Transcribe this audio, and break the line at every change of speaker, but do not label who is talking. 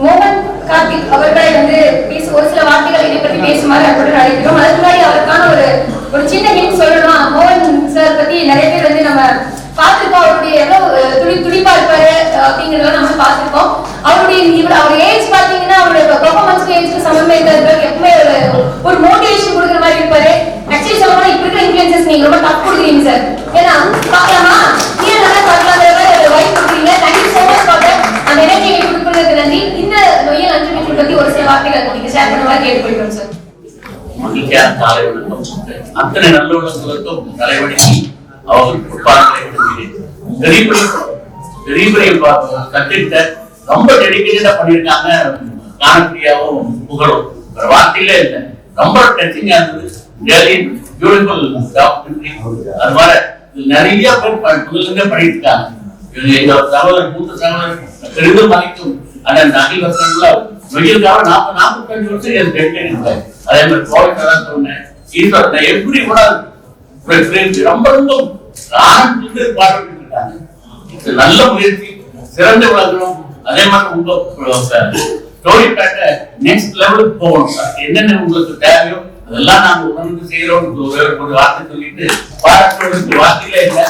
மோகன் கார்த்திக் அவர்களை வந்து பேச ஒரு சில வார்த்தைகள் இதை பத்தி பேசுமாறு அன்புடன் அழைக்கிறோம். அதுக்கு முன்னாடி அவருக்கான ஒரு ஒரு சின்ன ஹிண்ட் சொல்லணும்? மோகன் சார் பத்தி நிறைய பேர் வந்து நம்ம பார்த்திருக்கோம் அவருடைய எவ்வளவு அஹ், துடி துடிப்பா இருப்பாரு அப்படிங்கிறதெல்லாம் நம்ம பார்த்துருக்கோம் அவருடைய இவர் அவர் ஏஜ் பார்த்தீங்கன்னா அவருடைய பெர்ஃபார்மன்ஸ்க்கு ஏஜ்க்கு சமமே இருக்கிறது ஷேர் பண்ணுவா கேட்டுக்கொள்கிறோம் சார்
மகிழ்ச்சியான காலை வணக்கம் அத்தனை நல்லுள்ளங்களுக்கும் தலைவணங்கி அவர் பொறுப்பாளர்களை விடுகிறேன் பெரிய பெரிய ரொம்ப டெடிக்கேட்டடா பண்ணியிருக்காங்க புகழும். இல்லை. ரொம்ப டச்சிங்கா இருந்தது. பியூட்டிஃபுல் அது மாதிரி நிறைய பேர் புதுசுங்க எங்க சகோதரர் மூத்த சகோதரர் பெரிதும் மதிக்கும். அண்ணன் அகில் வசன்ல வெயிலுக்காக நாற்பது நாற்பத்தஞ்சு வருஷம் அதே மாதிரி கோவிட் சொன்னேன். எப்படி கூட ரொம்ப ரொம்ப ஆரம்பிச்சு பாட்டு நல்ல முயற்சி சிறந்து வளர்க்கணும் அதே மாதிரி உங்க ஸ்டோரி பேட்டை நெக்ஸ்ட் லெவலுக்கு போகணும் என்னென்ன உங்களுக்கு தேவையோ அதெல்லாம் நாங்க உணர்ந்து செய்யறோம் ஒரு வார்த்தை சொல்லிட்டு பாராட்டுவதற்கு வார்த்தையிலே இல்லை.